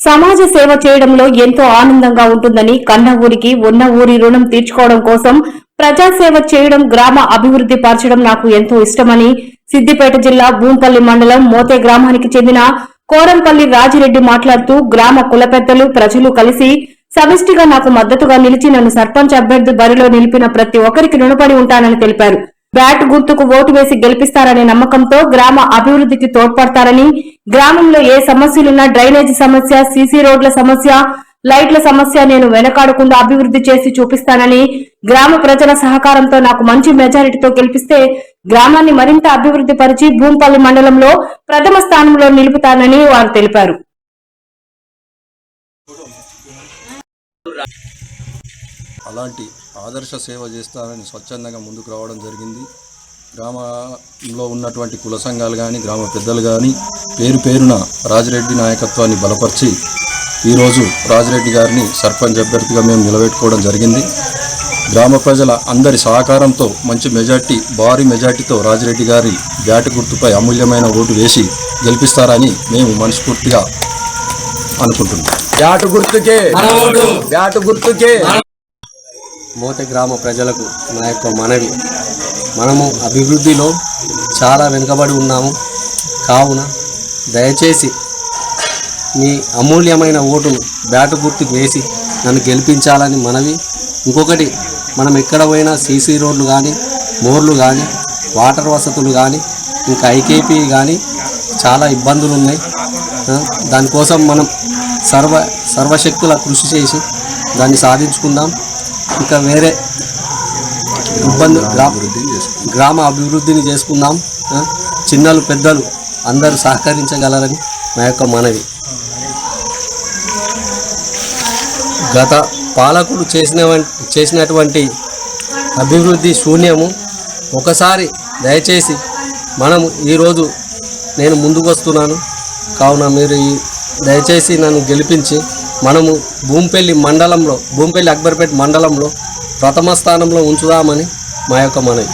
సమాజ సేవ చేయడంలో ఎంతో ఆనందంగా ఉంటుందని కన్న ఊరికి ఉన్న ఊరి రుణం తీర్చుకోవడం కోసం ప్రజాసేవ చేయడం గ్రామ అభివృద్ధి పరచడం నాకు ఎంతో ఇష్టమని సిద్దిపేట జిల్లా భూంపల్లి మండలం మోతే గ్రామానికి చెందిన కోరంపల్లి రాజిరెడ్డి మాట్లాడుతూ గ్రామ కుల పెద్దలు ప్రజలు కలిసి సమిష్టిగా నాకు మద్దతుగా నిలిచి నన్ను సర్పంచ్ అభ్యర్థి బరిలో నిలిపిన ప్రతి ఒక్కరికి రుణపడి ఉంటానని తెలిపారు. బ్యాట్ గుర్తుకు ఓటు వేసి గెలిపిస్తారనే నమ్మకంతో గ్రామ అభివృద్ధికి తోడ్పడతారని గ్రామంలో ఏ సమస్యలున్నా డ్రైనేజీ సమస్య సీసీ రోడ్ల సమస్య లైట్ల సమస్య నేను వెనకాడకుండా అభివృద్ధి చేసి చూపిస్తానని గ్రామ ప్రజల సహకారంతో నాకు మంచి మెజారిటీతో గెలిపిస్తే గ్రామాన్ని మరింత అభివృద్ధి పరిచి భూంపల్లి మండలంలో ప్రథమ స్థానంలో నిలుపుతానని వారు తెలిపారు. అలాంటి ఆదర్శ సేవ చేస్తానని స్వచ్ఛందంగా ముందుకు రావడం జరిగింది. గ్రామంలో ఉన్నటువంటి కుల సంఘాలు కానీ గ్రామ పెద్దలు కానీ పేరు పేరున రాజిరెడ్డి నాయకత్వాన్ని బలపరిచి ఈరోజు రాజిరెడ్డి గారిని సర్పంచ్ అభ్యర్థిగా మేము నిలబెట్టుకోవడం జరిగింది. గ్రామ ప్రజల అందరి సహకారంతో మంచి మెజార్టీ భారీ మెజార్టీతో రాజిరెడ్డి గారి బ్యాటు గుర్తుపై అమూల్యమైన ఓటు వేసి గెలిపిస్తారని మేము మనస్ఫూర్తిగా అనుకుంటున్నాం. బ్యాటు గుర్తుకే బ్యాటు గుర్తుకే. మోత గ్రామ ప్రజలకు నా యొక్క మనవి. మనము అభివృద్ధిలో చాలా వెనుకబడి ఉన్నాము. కావున దయచేసి మీ అమూల్యమైన ఓటును బ్యాటు గుర్తుకు వేసి నన్ను గెలిపించాలని మనవి. ఇంకొకటి మనం ఎక్కడ పోయినా సీసీ రోడ్లు కానీ మోర్లు కానీ వాటర్ వసతులు కానీ ఇంకా ఐకేపీ కానీ చాలా ఇబ్బందులు ఉన్నాయి దానికోసం మనం సర్వ సర్వశక్తుల కృషి చేసి దాన్ని సాధించుకుందాం. ఇంకా వేరే ఇబ్బంది గ్రా- గ్రామ అభివృద్ధిని చేసుకుందాం చిన్నలు పెద్దలు అందరూ సహకరించగలరని నా యొక్క మనవి. గత పాలకులు చేసిన చేసినటువంటి అభివృద్ధి శూన్యము ఒకసారి దయచేసి మనము ఈరోజు నేను ముందుకు వస్తున్నాను కావున మీరు ఈ దయచేసి నన్ను గెలిపించి మనము భూంపల్లి మండలంలో భూంపల్లి అక్బర్పేట్ మండలంలో ప్రథమ స్థానంలో ఉంచుదామని మా యొక్క మనవి.